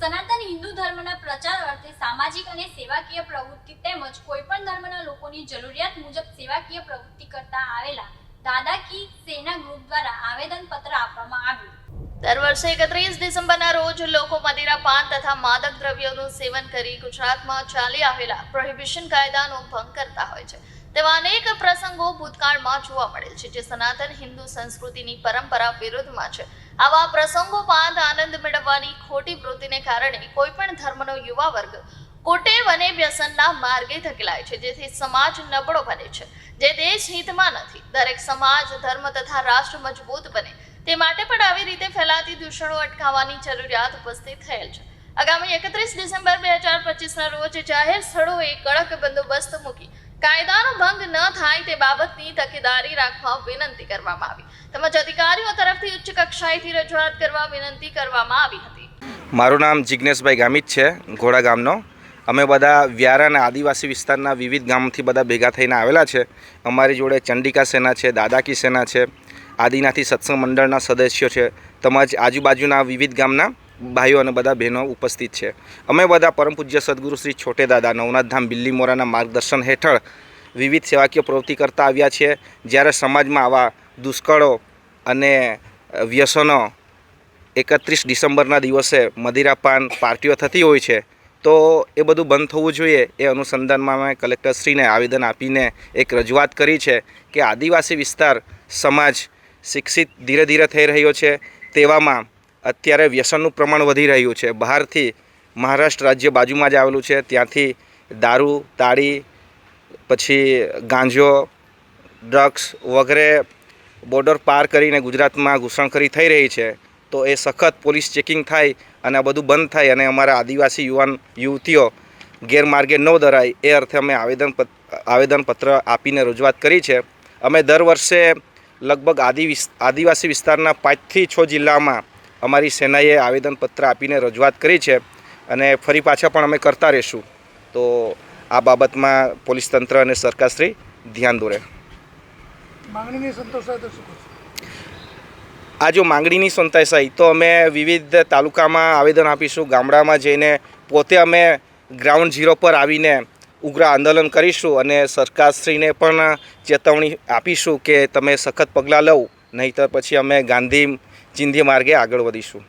સનાતન હિન્દુ ધર્મના પ્રચાર અર્થે સામાજિક અને સેવાકીય પ્રવૃત્તિ તેમજ કોઈપણ ધર્મના લોકોની જરૂરિયાત મુજબ સેવાકીય પ્રવૃત્તિ કરતા આવેલા દાદા કી સેના ગ્રુપ દ્વારા આવેદન પત્ર આપવામાં આવ્યું. દર વર્ષે એકત્રીસ ડિસેમ્બરના રોજ લોકો મદિરા પાન તથા માદક દ્રવ્યોનું સેવન કરી ગુજરાતમાં ચાલી આવેલા પ્રોહિબિશન કાયદાનો ભંગ કરતા હોય છે. તેવા અનેક પ્રસંગો ભૂતકાળમાં જોવા મળે છે જે સનાતન હિન્દુ સંસ્કૃતિની પરંપરા વિરુદ્ધમાં છે. આવા પ્રસંગો બાદ આનંદ મેળવવાની ખોટી વૃત્તિને કારણે કોઈ પણ ધર્મનો યુવા વર્ગ કોટેવ અને વ્યસનના માર્ગે ધકેલાય છે, જેથી સમાજ નબળો બને છે, જે દેશ હિતમાં નથી. દરેક સમાજ, ધર્મ તથા રાષ્ટ્ર મજબૂત બને. તે માટે પણ આવી રીતે ફેલાતી દૂષણો અટકાવવાની જરૂરિયાત ઉપસ્થિત થયેલ છે. આગામી એકત્રીસ ડિસેમ્બર બે હજાર પચીસના રોજ જાહેર સ્થળોએ કડક બંદોબસ્ત મૂકી કાયદાનો ભંગ ન થાય તે બાબતની તકેદારી રાખવા વિનંતી કરવામાં આવી. તેમજ અધિકારીઓ તરફથી ઉચ્ચ કક્ષાએથી રજૂઆત કરવા વિનંતી કરવામાં આવી હતી. મારું નામ જિજ્ઞેશભાઈ ગામિત છે, ઘોડા ગામનો. અમે બધા વ્યારા અને આદિવાસી વિસ્તારના વિવિધ ગામથી બધા ભેગા થઈને આવેલા છે. અમારી જોડે ચંડિકા સેના છે, દાદાકી સેના છે, આદિનાથી સત્સંગ મંડળના સદસ્યો છે, તેમજ આજુબાજુના વિવિધ ગામના ભાઈઓ અને બધા બહેનો ઉપસ્થિત છે. અમે બધા પરમ પૂજ્ય સદગુરુ શ્રી છોટે દાદા નવનાથ ધામ બિલ્લી મોરાના માર્ગદર્શન હેઠળ વિવિધ સેવાકીય પ્રવૃત્તિ કરતા આવ્યા છીએ. જ્યારે સમાજમાં આવા દુષ્કળો અને વ્યસનો એકત્રીસ ડિસેમ્બરના દિવસે મદિરાપાન પાર્ટીઓ થતી હોય છે, તો એ બધું બંધ થવું જોઈએ એ અનુસંધાનમાં અમે કલેક્ટરશ્રીને આવેદન આપીને એક રજૂઆત કરી છે કે આદિવાસી વિસ્તાર સમાજ શિક્ષિત ધીરે ધીરે થઈ રહ્યો છે. તેવામાં અત્યારે વ્યસનનું પ્રમાણ વધી રહ્યું છે. બહારથી મહારાષ્ટ્ર રાજ્ય બાજુમાં જ આવેલું છે. ત્યાંથી દારૂ, તાળી, પછી ગાંજો, ડ્રગ્સ વગેરે બોર્ડર પાર કરીને ગુજરાતમાં ઘૂસણખરી થઈ રહી છે. તો એ સખત પોલીસ ચેકિંગ થાય અને આ બધું બંધ થાય અને અમારા આદિવાસી યુવાન, યુવતીઓ ગેરમાર્ગે ન દરાય એ અર્થે અમે આવેદન આવેદનપત્ર આપીને રજૂઆત કરી છે. અમે દર વર્ષે લગભગ આદિ વિસ- આદિવાસી વિસ્તારના પાંચથી છ જિલ્લામાં અમારી સેનાએ આવેદનપત્ર આપીને રજૂઆત કરી છે અને ફરી પાછા પણ અમે કરતા રહીશું. તો આ બાબતમાં પોલીસ તંત્ર અને સરકારશ્રી ધ્યાન દોરે. આ જો માંગણીની સંતોષાય તો અમે વિવિધ તાલુકામાં આવેદન આપીશું. ગામડામાં જઈને પોતે અમે ગ્રાઉન્ડ ઝીરો પર આવીને ઉગ્ર આંદોલન કરીશું અને સરકારશ્રીને પણ ચેતવણી આપીશું કે તમે સખત પગલાં લો નહીતર પછી અમે ગાંધી ચિંધી માર્ગે આગળ વધીશું.